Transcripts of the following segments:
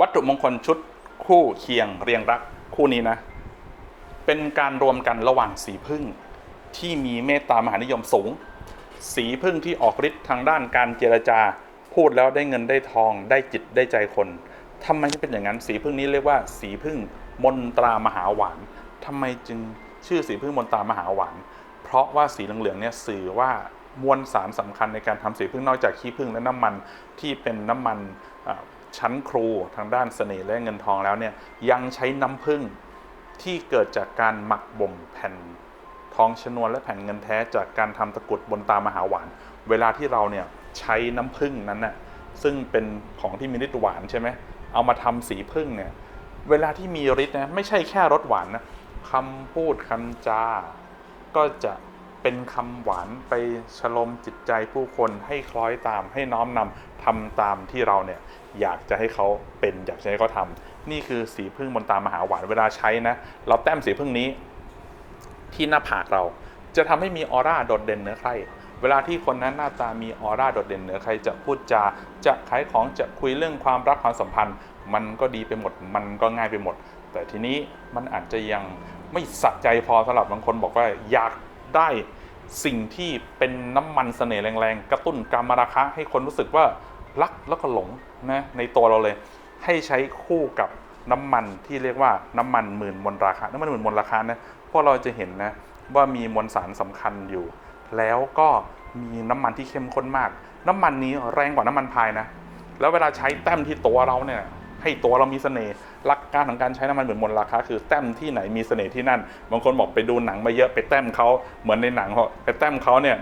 วัตถุมงคลชุดคู่เคียงเรียงรักคู่นี้นะ เป็นการรวมกันระหว่างสีพึ่งที่มีเมตตามหานิยมสูง สีพึ่งที่ออกฤทธิ์ทางด้านการเจรจาพูดแล้วได้เงินได้ทองได้จิตได้ใจคนทำไมถึงเป็นอย่างนั้น สีพึ่งนี้เรียกว่าสีพึ่งมนตรามหาหวานทำไมจึงชื่อสีพึ่งมนตรามหาหวาน เพราะว่าสีเหลืองๆเนี่ยสื่อว่ามวลสารสำคัญในการทำสีพึ่งนอกจากขี้พึ่งและน้ำมันที่เป็นน้ำมัน ชั้นครูทางด้านเสน่ห์และเงินทองแล้วเนี่ยยังใช้น้ำพึ่งที่เกิดจากการหมักบ่มแผ่นทองชนวนและแผ่นเงินแท้จากการทำตะกรุดบนตามหาหวาน เวลาที่เราเนี่ยใช้น้ำผึ้งนั้นน่ะซึ่งเป็นของที่มีฤทธิ์หวานใช่ไหมเอามาทำสีผึ้งเนี่ยเวลาที่มีฤทธิ์นะไม่ใช่แค่รสหวานนะคำพูดคำจา ก็จะเป็นคำหวานไปฉลมจิตใจผู้คนให้คล้อยตามให้น้อมนำ ทำตามที่เราเนี่ยอยากจะให้เขาเป็นอยากจะให้เขาทำนี่คือสีพึ่งบนตามหาหวานเวลาใช้นะเราแต้มสีพึ่งนี้ ที่หน้าผากเรา จะทำให้มีออร่าโดดเด่นเหนือใครเวลาที่คนนั้นหน้าตามีออร่าโดดเด่นเหนือใครจะพูดจาจะขายของจะคุยเรื่องความรักความสัมพันธ์ มันก็ดีไปหมด มันก็ง่ายไปหมด แต่ทีนี้มันอาจจะยังไม่สะใจพอสำหรับบางคนบอกว่าอยากได้ สิ่งที่เป็นน้ำมันเสน่ห์แรงๆ กระตุ้นการมาราคะ ให้คนรู้สึกว่ารักแล้วก็หลงนะในตัวเราเลย ให้ใช้คู่กับน้ำมันที่เรียกว่าน้ำมันหมื่นมนราคา น้ำมันหมื่นมนราคานะพวกเราจะเห็นนะว่ามีมวลสารสำคัญอยู่ แล้วก็มีน้ำมันที่เข้มข้นมาก น้ำมันนี้แรงกว่าน้ำมันพายนะ แล้วเวลาใช้แต้มที่ตัวเราเนี่ย ให้ตัวเรามีเสน่ห์หลักการของการใช้น้ำมันเหมือนมนราคาคือแต้มที่ไหนมีเสน่ห์ที่นั่น บางคนบอกไปดูหนังมาเยอะไปแต้มเขาเหมือนในหนังเขาไปแต้มเขาเนี่ย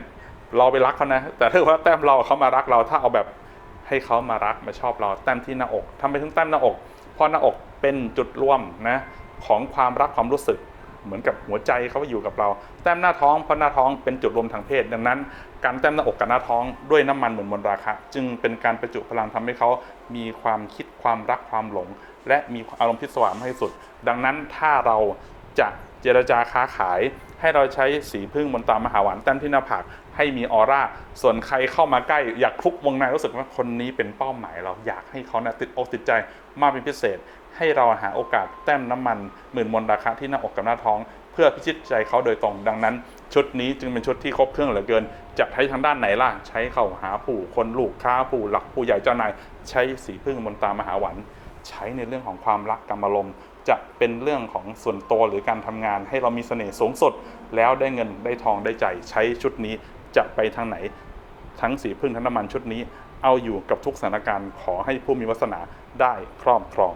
เราไปรักเขานะ แต่ถ้าว่าแต้มเราเขามารักเราถ้าเอาแบบให้เขามารักมาชอบเราแต้มที่หน้าอกทำไปถึงแต้มหน้าอกเพราะหน้าอกเป็นจุดร่วมนะของความรักความรู้สึก เหมือนกับหัวใจเขาอยู่กับเรา แต้มหน้าท้องเพราะหน้าท้องเป็นจุดรวมทางเพศ ดังนั้น การแต้มหน้าอกกับหน้าท้องด้วยน้ำมันเหมือนมนราคะ จึงเป็นการประจุพลังทำให้เขามีความคิดความรักความหลง และมีอารมณ์พิศวาสให้สุด ดังนั้นถ้าเราจะเจรจาค้าขาย ให้เราใช้สีพึ่งบนตามหาหวานแต้มที่หน้าผากให้มีออร่า ส่วนใครเข้ามาใกล้ อยากคลุกวงในรู้สึกว่าคนนี้เป็นเป้าหมายเราอยากให้เขานะติดอกติดใจมากเป็นพิเศษ ให้เราหาโอกาสแต้มน้ำมันหมื่นมนราคาที่หน้าอกกับหน้าท้อง เพื่อพิชิตใจเขาโดยตรงดังนั้น ชุดนี้จึงเป็นชุดที่ครบเครื่องเหลือเกิน จะใช้ทางด้านไหนล่ะ ใช้เข้าหาผู้คนลูกค้าผู้หลักผู้ใหญ่เจ้านายใช้สีพึ่งบนตามหาหวัน ใช้ในเรื่องของความรักกรรมอารมจะเป็นเรื่องของส่วนตัวหรือการทำงาน ให้เรามีเสน่ห์สูงสุด แล้วได้เงินได้ทองได้ใจ ใช้ชุดนี้จะไปทางไหน ทั้งสีพึ่งทั้งน้ำมันชุดนี้ เอาอยู่กับทุกสถานการณ์ขอให้ผู้มีวาสนาได้ครอบครอง